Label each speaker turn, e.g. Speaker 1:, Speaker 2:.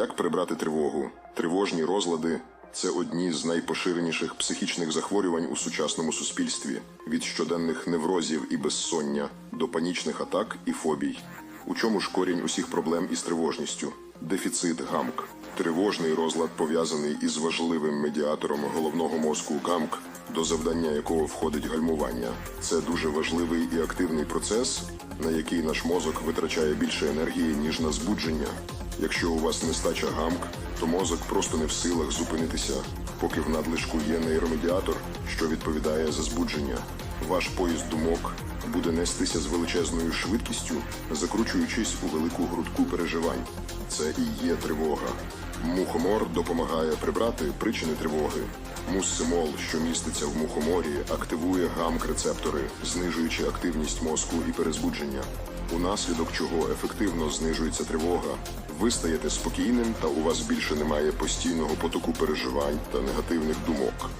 Speaker 1: Як прибрати тривогу? Тривожні розлади це одні з найпоширеніших психічних захворювань у сучасному суспільстві від щоденних неврозів і безсоння до панічних атак і фобій. У чому ж корінь усіх проблем із тривожністю? Дефіцит гамк. Тривожний розлад пов'язаний із важливим медіатором головного мозку гамк, до завдання якого входить гальмування. Це дуже важливий і активний процес, на який наш мозок витрачає більше енергії, ніж на збудження. Якщо у вас нестача гамк, то мозок просто не в силах зупинитися, поки в надлишку є нейромедіатор, що відповідає за збудження. Ваш поїзд думок буде нестися з величезною швидкістю, закручуючись у велику грудку переживань. Це і є тривога. Мухомор допомагає прибрати причини тривоги. Муссимол, що міститься в мухоморі, активує гамк-рецептори, знижуючи активність мозку і перезбудження, унаслідок чого ефективно знижується тривога. Ви стаєте спокійним, та у вас більше немає постійного потоку переживань та негативних думок.